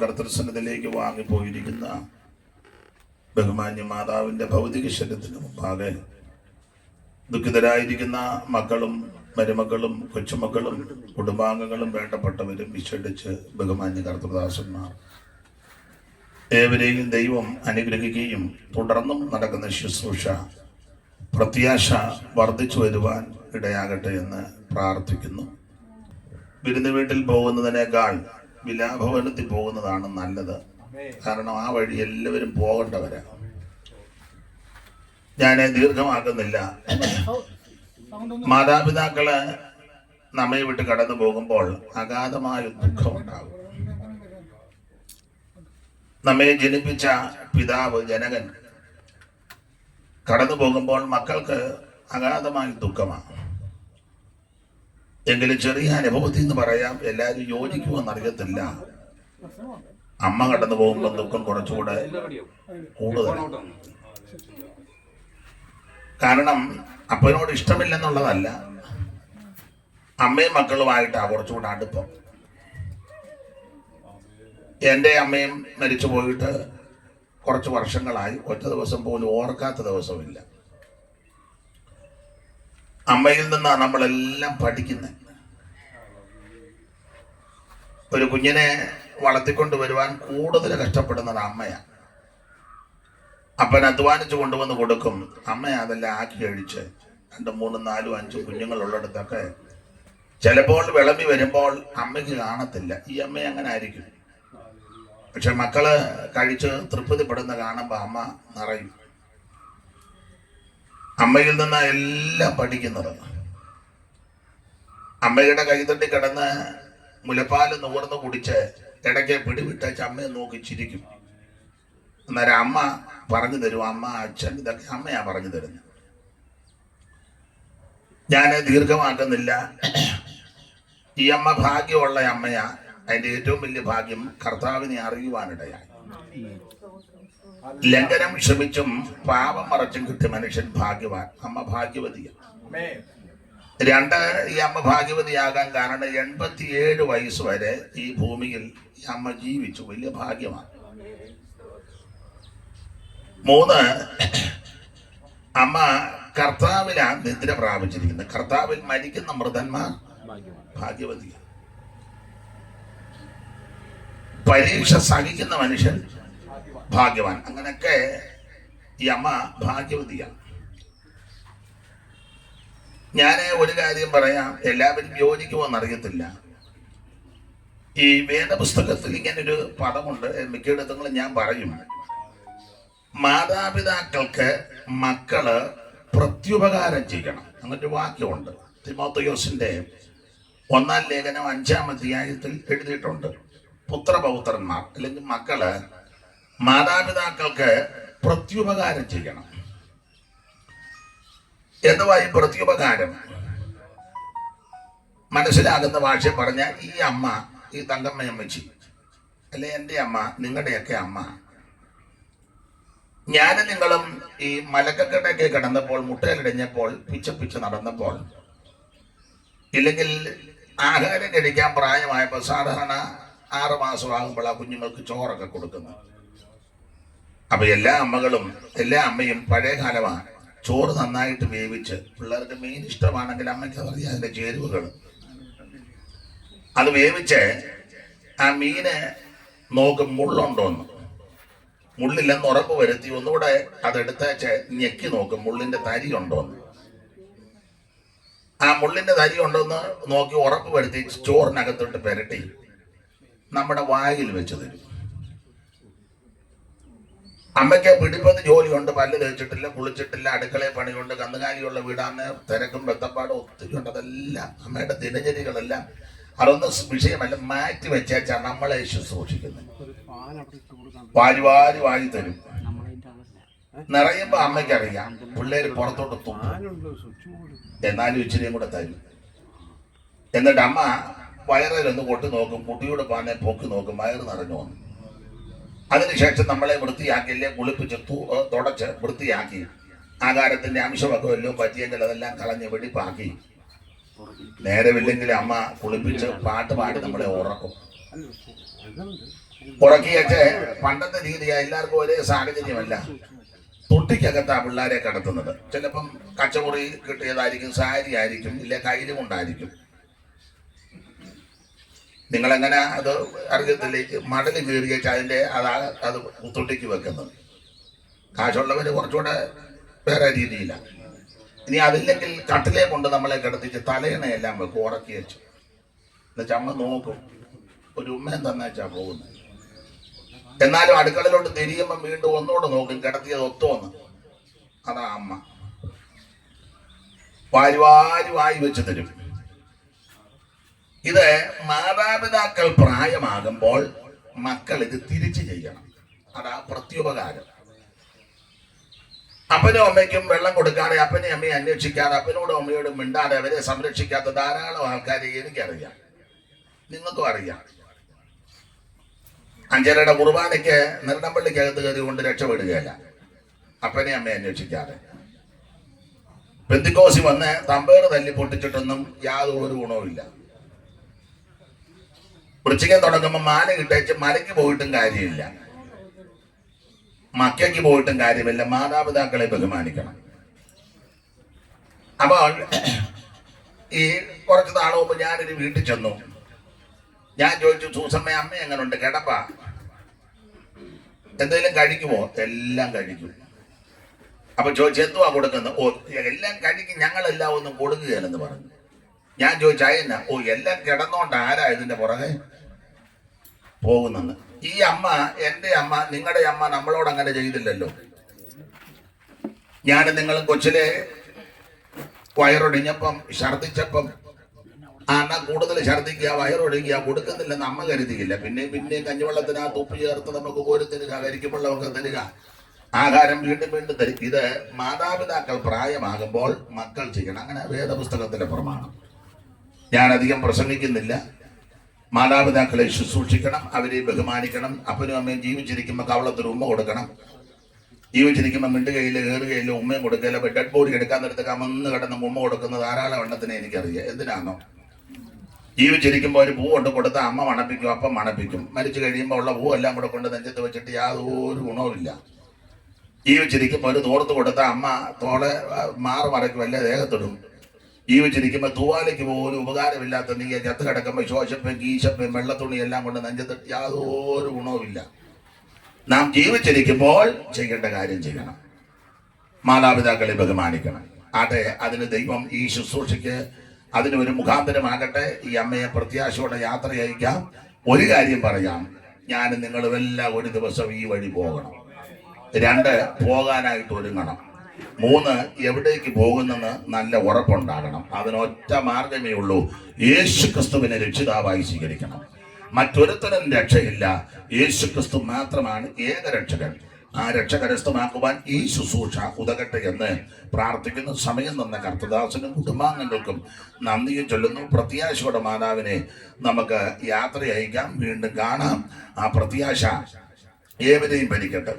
ദൈവസനത്തിലേക്ക് വാങ്ങിപ്പോയിരിക്കുന്ന ബഹുമാന്യ മാതാവിന്റെ ഭൗതിക ശരീരത്തിന് മുമ്പാകെ ദുഃഖിതരായിരിക്കുന്ന മക്കളും മരുമക്കളും കൊച്ചുമക്കളും കുടുംബാംഗങ്ങളും വേണ്ടപ്പെട്ടവരും വിശടിച്ച് ബഹുമാന്യ കർത്തൃദാസന്മാർ ഏവരെയും ദൈവം അനുഗ്രഹിക്കുകയും തുടർന്നും നടക്കുന്ന ശുശ്രൂഷ പ്രത്യാശ വർദ്ധിച്ചു വരുവാൻ ഇടയാകട്ടെ എന്ന് പ്രാർത്ഥിക്കുന്നു. വിരുന്ന് വീട്ടിൽ പോകുന്നതിനേക്കാൾ വിലാഭവനത്തിൽ പോകുന്നതാണ് നല്ലത്. കാരണം ആ വഴി എല്ലാവരും പോകേണ്ടവരാ. ഞാൻ ദീർഘമാക്കുന്നില്ല. മാതാപിതാക്കൾ നമ്മെ വിട്ട് കടന്നു പോകുമ്പോൾ അഗാധമായ ദുഃഖമുണ്ടാകും നമ്മെ ജനിപ്പിച്ച പിതാവ് ജനകൻ കടന്നു പോകുമ്പോൾ മക്കൾക്ക് അഗാധമായ ദുഃഖമാണ്. എങ്കിലും ചെറിയ അനുഭവത്തിൽ നിന്ന് പറയാം എല്ലാവരും യോജിക്കുമെന്നറിയത്തില്ല അമ്മ കടന്നു പോകുമ്പോൾ ദുഃഖം കുറച്ചുകൂടെ കൂടുതലാണ്. കാരണം അപ്പനോട് ഇഷ്ടമില്ലെന്നുള്ളതല്ല അമ്മയും മക്കളുമായിട്ടാണ് കുറച്ചുകൂടെ അടുപ്പം. എന്റെ അമ്മയും മരിച്ചു പോയിട്ട് കുറച്ച് വർഷങ്ങളായി ഒറ്റ ദിവസം പോലും ഓർക്കാത്ത ദിവസമില്ല. അമ്മയിൽ നിന്നാണ് നമ്മളെല്ലാം പഠിക്കുന്നത് ഒരു കുഞ്ഞിനെ വളർത്തിക്കൊണ്ട് വരുവാൻ കൂടുതൽ കഷ്ടപ്പെടുന്നത് അമ്മയാണ് അപ്പൻ അധ്വാനിച്ച് കൊണ്ടുവന്ന് കൊടുക്കും. അമ്മ അതെല്ലാം ആക്കി കഴിച്ച് രണ്ട് മൂന്നും നാലും അഞ്ചും കുഞ്ഞുങ്ങളുള്ളിടത്തൊക്കെ ചിലപ്പോൾ വിളമ്പി വരുമ്പോൾ അമ്മയ്ക്ക് കാണത്തില്ല. ഈ അമ്മ അങ്ങനെ ആയിരിക്കും. പക്ഷെ മക്കൾ കഴിച്ച് തൃപ്തിപ്പെടുന്ന കാണുമ്പോൾ അമ്മ നിറയും. അമ്മയിൽ നിന്ന് എല്ലാം പഠിക്കുന്നത് അമ്മയുടെ കൈതട്ടി കിടന്ന് മുലപ്പാൽ നുകർന്ന് കുടിച്ച് ഇടയ്ക്ക് പിടിവിട്ടേച്ച് അമ്മയെ നോക്കി ചിരിക്കും. അന്നേരം അമ്മ പറഞ്ഞു തരും അമ്മ അച്ഛൻ ഇതൊക്കെ അമ്മയാ പറഞ്ഞു തരുന്നത് ഞാൻ ദീർഘമാക്കുന്നില്ല. ഈ അമ്മ ഭാഗ്യമുള്ള അമ്മയാ. അതിന്റെ ഏറ്റവും വലിയ ഭാഗ്യം കർത്താവിനെ അറിയുവാനിടയായി. ലംഘനം ക്ഷമിച്ചും പാപം മറച്ചും കിട്ടിയ മനുഷ്യൻ ഭാഗ്യവാൻ. അമ്മ ഭാഗ്യവതിയാണ് രണ്ട് ഈ അമ്മ ഭാഗ്യവതിയാകാൻ കാരണം എൺപത്തിയേഴ് വയസ്സ് വരെ ഈ ഭൂമിയിൽ ഈ അമ്മ ജീവിച്ചു. വലിയ ഭാഗ്യമാണ്. മൂന്ന് അമ്മ കർത്താവിലാണ് നിദ്ര പ്രാപിച്ചിരിക്കുന്നത്. കർത്താവിൽ മരിക്കുന്ന മൃതന്മാർ ഭാഗ്യവതിയാണ് പരീക്ഷ സഹിക്കുന്ന മനുഷ്യൻ ഭാഗ്യവാൻ. അങ്ങനെയൊക്കെ ഈ അമ്മ ഭാഗ്യവതിയാണ്. ഞാൻ ഒരു കാര്യം പറയാം. എല്ലാവരും യോജിക്കുമോ എന്നറിയത്തില്ല ഈ വേദപുസ്തകത്തിൽ ഇങ്ങനെ ഒരു പദമുണ്ട് മിക്കയിടത്തും ഞാൻ പറയും. മാതാപിതാക്കൾക്ക് മക്കൾ പ്രത്യുപകാരം ചെയ്യണം. അങ്ങനൊരു വാക്യമുണ്ട്. തിമോത്തയോസിന്റെ ഒന്നാം ലേഖനം അഞ്ചാം അധ്യായത്തിൽ എഴുതിയിട്ടുണ്ട്. പുത്രപൗത്രന്മാർ അല്ലെങ്കിൽ മക്കൾ മാതാപിതാക്കൾക്ക് പ്രത്യുപകാരം ചെയ്യണം. എന്തുവാ ഈ പ്രത്യുപകാരം? മനസ്സിലാകുന്ന ഭാഷ പറഞ്ഞ ഈ അമ്മ ഈ തങ്കമ്മയമ്മച്ചി അല്ലെ എന്റെ അമ്മ നിങ്ങളുടെയൊക്കെ അമ്മ. ഞാനും നിങ്ങളും ഈ മലക്കക്കെട്ടൊക്കെ കിടന്നപ്പോൾ മുട്ടയിലിടഞ്ഞപ്പോൾ പിച്ച പിച്ച നടന്നപ്പോൾ ഇല്ലെങ്കിൽ ആഹാരം കഴിക്കാൻ പ്രായമായപ്പോൾ സാധാരണ ആറ് മാസമാകുമ്പോൾ ആ കുഞ്ഞുങ്ങൾക്ക് ചോറൊക്കെ കൊടുക്കുന്നു അപ്പൊ എല്ലാ അമ്മകളും എല്ലാ അമ്മയും പഴയ കാലമാണ്. ചോറ് നന്നായിട്ട് വേവിച്ച് പിള്ളേർക്ക് മെയിൻ ഇഷ്ടമാണെങ്കിൽ അമ്മയ്ക്ക് അറിയാം അതിന്റെ ചേരുവകൾ. അത് വേവിച്ച് ആ മീന് നോക്കും മുള്ളുണ്ടോന്ന് മുള്ളില്ലെന്ന് ഉറപ്പ് വരുത്തി ഒന്നുകൂടെ അതെടുത്തേച്ച് ഞെക്കി നോക്കും മുള്ളിന്റെ തരി ഉണ്ടോന്ന് ആ മുള്ളിന്റെ തരി ഉണ്ടോന്ന് നോക്കി ഉറപ്പ് വരുത്തി ചോറിനകത്തോട്ട് പെരട്ടി നമ്മുടെ വായിൽ വെച്ച് തരും. അമ്മയ്ക്ക് പിടിപ്പത് ജോലിയുണ്ട് പല്ല് തേച്ചിട്ടില്ല കുളിച്ചിട്ടില്ല അടുക്കളയിൽ പണിയുണ്ട് കന്നുകാലിയുള്ള വീടാന്ന് തിരക്കും ബന്ധപ്പാടും ഒത്തിരി ഉണ്ട്. അതെല്ലാം അമ്മയുടെ ദിനചര്യകളെല്ലാം അതൊന്നും വിഷയമല്ല മാറ്റി വെച്ചാച്ചാ നമ്മളെ ശുശ്രൂഷിക്കുന്നത് വാരി വാരി വാരി തരും. നിറയുമ്പോ അമ്മയ്ക്കറിയാം പിള്ളേര് പുറത്തോട്ട് തുപ്പും. എന്നാലും ഇച്ചിരിയും കൂടെ തരും. എന്നിട്ട് അമ്മ വയറിലൊന്ന് കൊട്ടി നോക്കും കുട്ടിയുടെ പാനെ പൊക്കി നോക്കും വയറ് നിറഞ്ഞു വന്നു. അതിനുശേഷം നമ്മളെ വൃത്തിയാക്കിയില്ലേ കുളിപ്പിച്ച് തുടച്ച് വൃത്തിയാക്കി. ആകാരത്തിന്റെ അംശമൊക്കെ വല്ലതും പറ്റിയെങ്കിൽ അതെല്ലാം കളഞ്ഞ് വെടിപ്പാക്കി. നേരമില്ലെങ്കിൽ അമ്മ കുളിപ്പിച്ച് പാട്ട് പാടി നമ്മളെ ഉറക്കും. ഉറക്കിയൊക്കെ പണ്ടത്തെ രീതിയാ എല്ലാവർക്കും ഒരേ സാഹചര്യമല്ല. തൊട്ടിക്കകത്താ പിള്ളേരെ കടത്തുന്നത്. ചിലപ്പം കച്ചമുറി കിട്ടിയതായിരിക്കും സാരി ആയിരിക്കും ഇല്ല കയ്യിൽ കൊണ്ടായിരിക്കും നിങ്ങളെങ്ങനെ അത് അറിയത്തിലേക്ക് മടൽ കീറിയേച്ച് അതിന്റെ അതാ അത് തൊട്ടിക്ക് വെക്കുന്നത്? കാശുള്ളവർ കുറച്ചുകൂടെ വേറെ രീതിയിലാണ് ഇനി അതില്ലെങ്കിൽ കട്ടിലെ കൊണ്ട് നമ്മളെ കിടത്തിച്ച് തലയണയെല്ലാം വെക്കും ഉറക്കി വെച്ചു. എന്നുവെച്ചാൽ അമ്മ നോക്കും ഒരു ഉമ്മയും തന്നേച്ചാ പോകുന്നത്. എന്നാലും അടുക്കളയിലോട്ട് തിരിയുമ്പം വീണ്ടും ഒന്നുകൂടെ നോക്കും കിടത്തിയത് ഒത്തോന്ന് അതാ അമ്മ. വാരി വാരി വായി വെച്ച് തരും. ഇത് മാതാപിതാക്കൾ പ്രായമാകുമ്പോൾ മക്കൾ ഇത് തിരിച്ചു ചെയ്യണം. അതാ പ്രത്യുപകാരം. അപ്പനും അമ്മയ്ക്കും വെള്ളം കൊടുക്കാതെ അപ്പനെ അമ്മയെ അന്വേഷിക്കാതെ അപ്പനോടും അമ്മയോടും മിണ്ടാതെ അവരെ സംരക്ഷിക്കാത്ത ധാരാളം ആൾക്കാരെ എനിക്കറിയാം. നിങ്ങൾക്കും അറിയാം. അഞ്ചരയുടെ കുർബാനയ്ക്ക് നെല്ലമ്പള്ളിക്കകത്ത് കയറി കൊണ്ട് രക്ഷപ്പെടുകയല്ല. അപ്പനെ അമ്മയെ അന്വേഷിക്കാതെ. ബന്ധുക്കോസി വന്ന് തമ്പേറ് തല്ലി പൊട്ടിച്ചിട്ടൊന്നും യാതൊരു ഗുണവുമില്ല. വൃശ്ചികം തുടങ്ങുമ്പോൾ മാല കിട്ടേച്ച് മലയ്ക്ക് പോയിട്ടും കാര്യമില്ല. മക്കയ്ക്ക് പോയിട്ടും കാര്യമില്ല. മാതാപിതാക്കളെ ബഹുമാനിക്കണം. അപ്പോൾ ഈ കുറച്ച് നാൾ മുമ്പ് ഞാനൊരു വീട്ടിൽ ചെന്നു. ഞാൻ ചോദിച്ചു സൂസമ്മ അമ്മ എങ്ങനുണ്ട്? കിടപ്പ? എന്തെങ്കിലും കഴിക്കുമോ? എല്ലാം കഴിക്കും. അപ്പൊ ചോദിച്ചു എന്തുവാ കൊടുക്കുന്നത്? ഓ എല്ലാം കഴിക്കും. ഞങ്ങളെല്ലാം ഒന്നും കൊടുക്കുകയല്ലെന്ന് പറഞ്ഞു. ഞാൻ ചോദിച്ചു അയന്ന ഓ എല്ലാം കിടന്നോണ്ട് ആരാ ഇതിന്റെ പുറകെ പോകുന്നെന്ന് ഈ അമ്മ എന്റെ അമ്മ നിങ്ങളുടെ അമ്മ നമ്മളോട് അങ്ങനെ ചെയ്തില്ലല്ലോ. ഞാൻ നിങ്ങൾ കൊച്ചിലെ വയറൊടിഞ്ഞപ്പം ഛർദിച്ചപ്പം ആ എന്നാ കൂടുതൽ ഛർദിക്കുക വയറൊടിക്കുക കൊടുക്കുന്നില്ലെന്ന് അമ്മ കരുതിയില്ല. പിന്നെ പിന്നെ കഞ്ഞിവെള്ളത്തിനകത്ത് ഉപ്പ് ചേർത്ത് നമുക്ക് കോരി തരിക കരിക്കുമ്പോഴൊക്കെ തരിക. ആഹാരം വീണ്ടും വീണ്ടും തരും. ഇത് മാതാപിതാക്കൾ പ്രായമാകുമ്പോൾ മക്കൾ ചെയ്യണം. അങ്ങനെ വേദപുസ്തകത്തിന്റെ പ്രമാണം ഞാൻ അധികം പ്രസംഗിക്കുന്നില്ല. മാതാപിതാക്കളെ ശുശ്രൂഷിക്കണം അവരെ ബഹുമാനിക്കണം അപ്പനും അമ്മയും ജീവിച്ചിരിക്കുമ്പോൾ കവളത്തിൽ ഉമ്മ കൊടുക്കണം. ജീവിച്ചിരിക്കുമ്പോൾ മിണ്ടുകയില്ല കയറുകയില്ല ഉമ്മയും കൊടുക്കില്ല ഡെഡ് ബോഡി എടുക്കാൻ നേരത്ത് കമന്ന് കിടന്ന് ഉമ്മ കൊടുക്കുന്ന ധാരാളം എണ്ണത്തിനെ എനിക്കറിയാം. എന്തിനാണോ ജീവിച്ചിരിക്കുമ്പോൾ ഒരു പൂ കൊണ്ട് കൊടുത്താൽ അമ്മ മണപ്പിക്കും അപ്പം മണപ്പിക്കും. മരിച്ചു കഴിയുമ്പോൾ ഉള്ള പൂ എല്ലാം കൂടെ കൊണ്ട് നെഞ്ചത്ത് വെച്ചിട്ട് യാതൊരു ഗുണവുമില്ല. ജീവിച്ചിരിക്കുമ്പോൾ ഒരു തോർത്ത് കൊടുത്ത അമ്മ തോളെ മാറ് മറയ്ക്കും അല്ലെ ദേഹത്തിടും. ജീവിച്ചിരിക്കുമ്പോൾ തൂവാലയ്ക്ക് പോലും ഉപകാരമില്ലാത്ത നീ ചത്ത് കിടക്കുമ്പോൾ ശോശപ്പ് കീശപ്പയും വെള്ളത്തുണി എല്ലാം കൊണ്ട് നെഞ്ചത്തിട്ട് യാതൊരു ഗുണവുമില്ല. നാം ജീവിച്ചിരിക്കുമ്പോൾ ചെയ്യേണ്ട കാര്യം ചെയ്യണം. മാതാപിതാക്കളെ ബഹുമാനിക്കണം. ആട്ടെ അതിന് ദൈവം ഈ ശുശ്രൂഷയ്ക്ക് അതിന് ഒരു മുഖാന്തരമാകട്ടെ. ഈ അമ്മയെ പ്രത്യാശയോടെ യാത്ര അയക്കാം. ഒരു കാര്യം പറയാം. ഞാൻ നിങ്ങളുമെല്ലാം ഒരു ദിവസം ഈ വഴി പോകണം. രണ്ട് പോകാനായിട്ട് ഒരുങ്ങണം. മൂന്ന് എവിടേക്ക് പോകുന്നെന്ന് നല്ല ഉറപ്പുണ്ടാകണം. അതിനൊറ്റ മാർഗമേ ഉള്ളൂ. യേശു ക്രിസ്തുവിനെ രക്ഷിതാവായി സ്വീകരിക്കണം. മറ്റൊരുത്തനും രക്ഷയില്ല. യേശു ക്രിസ്തു മാത്രമാണ് ഏക രക്ഷകൻ. ആ രക്ഷ കരസ്ഥമാക്കുവാൻ ഈ ശുശ്രൂഷ ഉതകട്ടെ എന്ന് പ്രാർത്ഥിക്കുന്ന. സമയം തന്ന കർത്തദാസനും കുടുംബാംഗങ്ങൾക്കും നന്ദിയും ചൊല്ലുന്നു. പ്രത്യാശയുടെ മാതാവിനെ നമുക്ക് യാത്ര അയക്കാം. വീണ്ടും കാണാം. ആ പ്രത്യാശ ഏവരെയും ഭരിക്കട്ടെ.